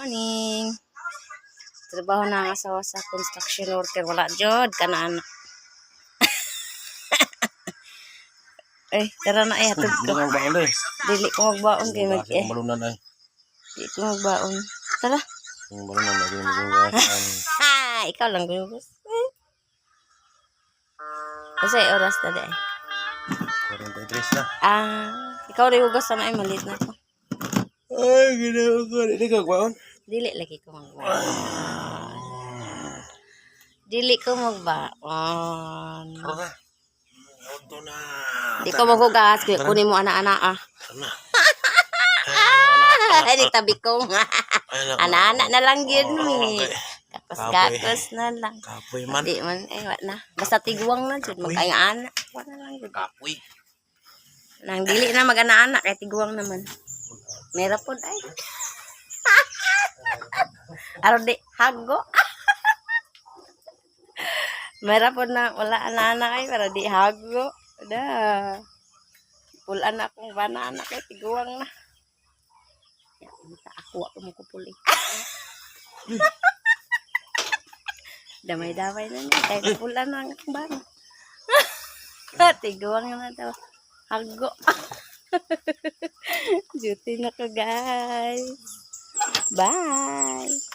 Morning. Trabaho na ang asawa sa construction worker. Wala jod ka na anak. Ay, tara na ay hatod ko. eh. Dili ko magbaon kay mag eh. ang balunan ay? Dili ko magbaon. Tara. Yung ay yung magagasan. Ha, ikaw lang gumugos. Kasi oras na di. 43 na. Ah, ikaw rin hugas na ay malit na ko. Ay, ginawa ko. Hindi ka baon? Dili lagi ko magbaon. Dili ko magbaon. Tara na. Na. Di ko maghugas. Kaya kunin mo ana-ana ah. Na. Ay, di tabi ko nga. Ay. Ana-ana na lang yun Oh, eh. okay. Kapos-kapos na lang. Kapoy man. Di man, eh, wala na. Basta tiguang na dyan. Magkaya-ana. Wala lang yun. Kapoy. Nang dili na mag-ana-ana. Kaya tiguang naman. Meron po ay. Aron di, hago. Meron po na, wala ana-ana kay para di hago. Da. Pulan na akong banana kay tiguang na. Ya, minta ako ako mo kupuli. Damay-damay na niya. Kaya pulan na ang akong banana. tiguang na daw. Hago. Duty na ko, guys. Bye.